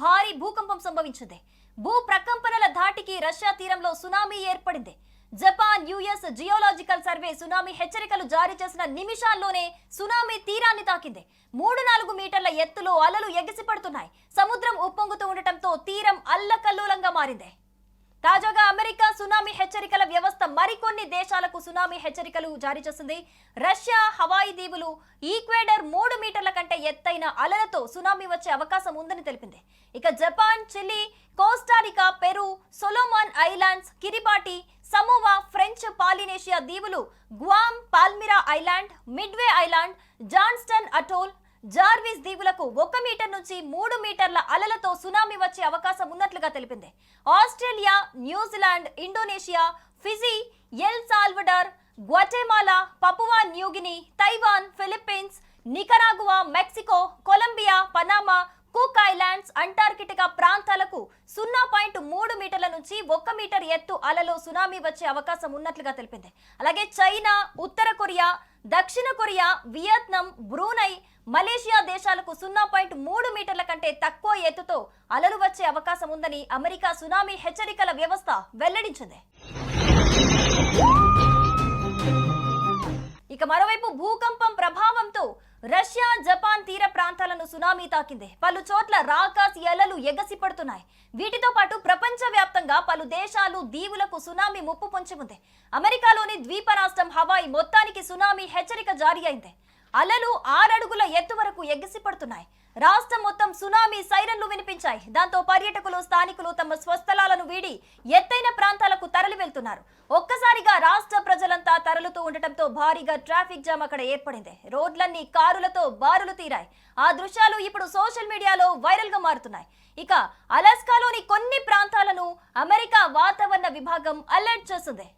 భారీ భూకంపం సంభవించింది. భూ ప్రకంపనల ధాటికి రష్యా తీరంలో సునామీ ఏర్పడింది. Japan US geological survey tsunami హెచ్చరికలు జారీ చేసిన నిమిషాల్లోనే సునామీ తీరాన్ని తాకింది. మూడు నాలుగు మీటర్ల ఎత్తులో అలలు ఎగిసిపడుతున్నాయి. సముద్రం ఉప్పొంగుతూ ఉండటంతో తీరం అల్లకల్లోలంగా మారింది. తాజాగా అమెరికా సునామీ హెచ్చరికల వ్యవస్థ మరికొన్ని దేశాలకు సునామీ హెచ్చరికలు జారీ చేసింది. రష్యా హవాయి దీవులు ఈక్వేడర్ మూడు మీటర్ల కంటే ఎత్తైన అలలతో సునామీ వచ్చే అవకాశం ఉందని తెలిపింది. ఇక Japan Chile Costa Rica Peru Solomon Islands Kiribati Samoa French Polynesia దీవులు Guam Palmyra Island Midway Island Johnston Atoll Jarvis దీవులకు ఒక మీటర్ నుంచి మూడు మీటర్ల అలలతో సునామీ వచ్చే అవకాశం ఉన్నట్లుగా తెలిపింది. Australia New Zealand Indonesia Fiji El Salvador Guatemala Papua New Guinea Taiwan Philippines Nicaragua Mexico Colombia Panama Cook Islands Antarctica ప్రాంతాలకు సున్నా పాయింట్ మూడు మీటర్ల నుంచి ఒక్క మీటర్ ఎత్తు అలలో సునామీ వచ్చే అవకాశం ఉన్నట్లుగా తెలిపింది. అలాగే చైనా ఉత్తర కొరియా దక్షిణ కొరియా వియత్నాం బ్రూనై మలేషియా దేశాలకు సున్నా పాయింట్ మూడు మీటర్ల కంటే తక్కువ ఎత్తుతో అలలు వచ్చే అవకాశం ఉందని అమెరికా సునామీ హెచ్చరికల వ్యవస్థ వెల్లడించింది. ఇక మరోవైపు భూకంపం ప్రభావంతో రష్యా జపాన్ తీర ప్రాంతాలను సునామీ తాకింది. పలు చోట్ల రాకాస్ ఎలలు ఎగసిపడుతున్నాయి. వీటితో పాటు ప్రపంచవ్యాప్తంగా పలు దేశాలు దీవులకు సునామీ ముప్పు పొంచి ఉంది. అమెరికాలోని ద్వీప రాష్ట్రం హవాయి మొత్తానికి సునామీ హెచ్చరిక జారీ అయింది. అలలు ఆరడుగుల ఎత్తు వరకు ఎగసిపడుతున్నాయి. రాష్ట్రం మొత్తం సునామీ సైరన్లు వినిపించాయి. దాంతో పర్యాటకులు స్థానికులు తమ స్వస్థలాలను వీడి ఎత్తైన ప్రాంతాలకు తరలి వెళ్తున్నారు ఒక్కసారిగా రాష్ట్ర ప్రజలంతా తరలుతూ ఉండటంతో భారీగా ట్రాఫిక్ జామ్ అక్కడ ఏర్పడింది. రోడ్లన్నీ కారులతో బారులు తీరాయి. ఆ దృశ్యాలు ఇప్పుడు సోషల్ మీడియాలో వైరల్గా మారుతున్నాయి. ఇక అలాస్కాలోని కొన్ని ప్రాంతాలను అమెరికా వాతావరణ విభాగం అలర్ట్ చేసింది.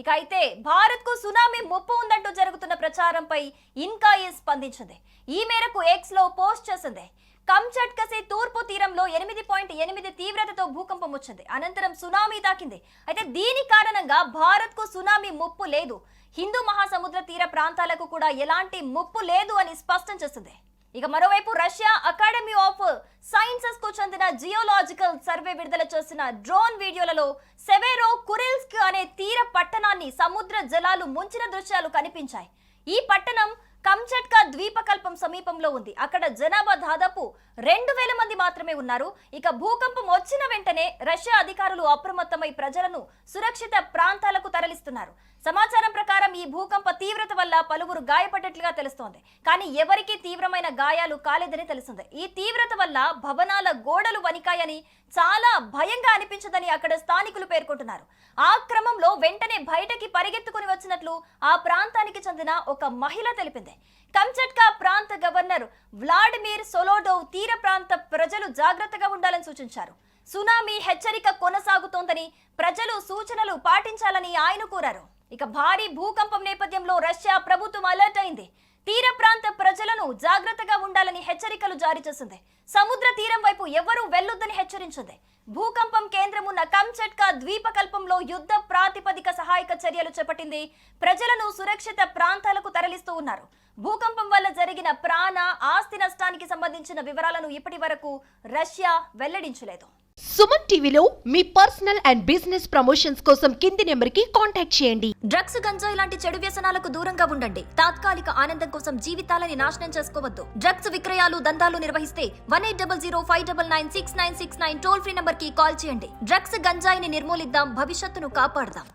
ఇక అయితే భారత్కు సునామీ ముప్పు ఉందంటూ జరుగుతున్న ప్రచారంపై ఇన్కాయి స్పందించింది? ఈ మేరకు ఎక్స్లో పోస్ట్ చేసింది. కంచట్కసే తూర్పు తీరంలో ఎనిమిది పాయింట్ ఎనిమిది తీవ్రతతో భూకంపం వచ్చింది. అనంతరం సునామీ తాకింది అయితే దీని కారణంగా భారత్కు సునామీ ముప్పు లేదు. హిందూ మహాసముద్ర తీర ప్రాంతాలకు కూడా ఎలాంటి ముప్పు లేదు అని స్పష్టం చేసింది. ఇక మరోవైపు రష్యా అకాడమీ ఆఫ్ సైన్సెస్కు చెందిన జియోలాజికల్ సర్వే విడుదల చేసిన డ్రోన్ వీడియోలలో సెవెరో కురిల్స్క్ అనే తీర పట్టణాన్ని సముద్ర జలాలు ముంచిన దృశ్యాలు కనిపించాయి. ఈ పట్టణం కంచట్కా ద్వీపకల్పం సమీపంలో ఉంది. అక్కడ జనాభా దాదాపు రెండు వేల మంది మాత్రమే ఉన్నారు. ఇక భూకంపం వచ్చిన వెంటనే రష్యా అధికారులు అప్రమత్తమై ప్రజలను సురక్షిత ప్రాంతాలకు తరలిస్తున్నారు. సమాచారం ప్రకారం ఈ భూకంప తీవ్రత వల్ల పలువురు గాయపడ్డట్లుగా తెలుస్తోంది. కానీ ఎవరికీ తీవ్రమైన గాయాలు కాలేదని తెలుస్తుంది. ఈ తీవ్రత వల్ల భవనాల గోడలు వణికాయని చాలా భయంగా అనిపించదని అక్కడ స్థానికులు పేర్కొంటున్నారు. ఆ క్రమంలో వెంటనే బయటకి పరిగెత్తుకుని వచ్చినట్లు ఆ ప్రాంతానికి చెందిన ఒక మహిళ తెలిపింది. కంచట్కా ప్రాంత గవర్నర్ వ్లాడిమిర్ సొలోడోవ్ తీర ప్రాంత ప్రజలు జాగ్రత్తగా ఉండాలని సూచించారు. సునామీ హెచ్చరిక కొనసాగుతోందని ప్రజలు సూచనలు పాటించాలని ఆయన కోరారు. ఇక భారీ భూకంపం నేపథ్యంలో రష్యా ప్రభుత్వం అలర్ట్ అయింది. తీర ప్రాంత ప్రజలను జాగ్రత్తగా ఉండాలని హెచ్చరికలు జారీ చేసింది. సముద్ర తీరం వైపు ఎవరూ వెళ్ళొద్దని హెచ్చరించింది. భూకంపం కేంద్రం ఉన్న కంచట్కా ద్వీపకల్పంలో యుద్ధ ప్రాతిపదిక సహాయక చర్యలు చేపట్టింది ప్రజలను సురక్షిత ప్రాంతాలకు తరలిస్తూ ఉన్నారు. భూకంపం వల్ల జరిగిన ప్రాణ ఆస్తి నష్టానికి సంబంధించిన వివరాలను ఇప్పటి వరకు రష్యా వెల్లడించలేదు. సుమన్ టీవీలో మీ పర్సనల్ అండ్ బిజినెస్ ప్రమోషన్స్ కోసం కింది నెంబర్కి కాంటాక్ట్ చేయండి. డ్రగ్స్ గంజాయి లాంటి చెడు వ్యసనాలకు దూరంగా ఉండండి. తాత్కాలిక ఆనందం కోసం జీవితాలని నాశనం చేసుకోవద్దు. డ్రగ్స్ విక్రయాలు దందాలు నిర్వహిస్తే one eight double zero five double nine six nine six nine toll free number కి కాల్ చేయండి. డ్రగ్స్ గంజాయిని నిర్మూలిద్దాం భవిష్యత్తును కాపాడదాం.